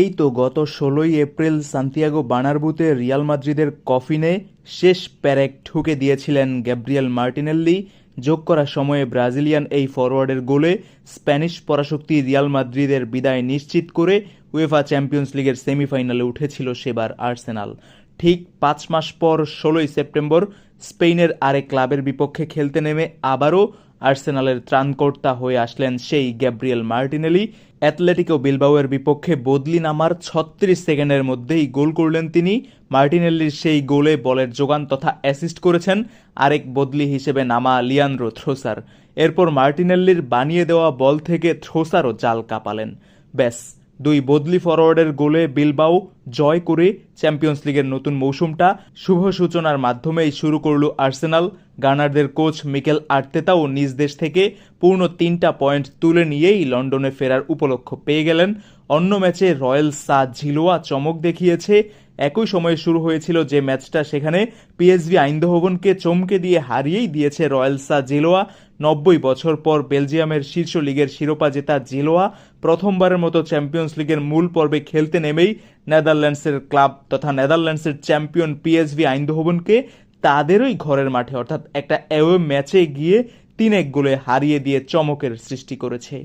এই তো গত ষোলোই এপ্রিল সান্তিয়াগো বার্নাব্যুতে রিয়াল মাদ্রিদের কফিনে শেষ প্যারেক ঠুকে দিয়েছিলেন গ্যাব্রিয়েল মার্টিনেল্লি। যোগ করা সময়ে ব্রাজিলিয়ান এই ফরোয়ার্ডের গোলে স্প্যানিশ পরাশক্তি রিয়াল মাদ্রিদের বিদায় নিশ্চিত করে উয়েফা চ্যাম্পিয়ন্স লিগের সেমিফাইনালে উঠেছিল সেবার আর্সেনাল। ঠিক পাঁচ মাস পর ষোলোই সেপ্টেম্বর স্পেনের আরেক ক্লাবের বিপক্ষে খেলতে নেমে আবারও আর্সেনালের ত্রাণকর্তা হয়ে আসলেন সেই গ্যাব্রিয়েল মার্টিনেলি। অ্যাথলেটিকো বিলবাওয়ের বিপক্ষে বদলি নামার ছত্রিশ সেকেন্ডের মধ্যেই গোল করলেন তিনি। মার্টিনেল্লির সেই গোলে বলের যোগান তথা অ্যাসিস্ট করেছেন আরেক বদলি হিসেবে নামা লিয়ান্দ্রো থ্রোসার। এরপর মার্টিনেল্লির বানিয়ে দেওয়া বল থেকে থ্রোসারও জাল কাপালেন। ব্যাস দুই বদলি ফরওয়ার্ডের গোলে বিলবাও জয় করে চ্যাম্পিয়ন্স লিগের নতুন মৌসুমটা শুভ সূচনার মাধ্যমেই শুরু করল আর্সেনাল গানারদের কোচ মিকেল আর্তেতাও নিজ দেশ থেকে পূর্ণ তিনটা পয়েন্ট তুলে নিয়েই লন্ডনে ফেরার উপলক্ষ পেয়ে গেলেন। অন্য ম্যাচে রয়্যাল সা ঝিলোয়া চমক দেখিয়েছে একই সময়ে শুরু হয়েছিল যে ম্যাচটা। সেখানে পিএসভি আইন্দহোভনকে চমকে দিয়ে হারিয়েই দিয়েছে রয়্যাল সা জিলোয়া। নব্বই বছর পর বেলজিয়ামের শীর্ষ লিগের শিরোপা জেতা জিলোয়া। প্রথমবারের মতো চ্যাম্পিয়ন্স লিগের মূল পর্বে খেলতে নেমেই নেদারল্যান্ডসের ক্লাব তথা নেদারল্যান্ডসের চ্যাম্পিয়ন পিএসভি আইন্দহোভনকে তাদেরই ঘরের মাঠে, অর্থাৎ একটা অ্যাওয়ে ম্যাচে গিয়ে তিন এক গোলে হারিয়ে দিয়ে চমকের সৃষ্টি করেছে।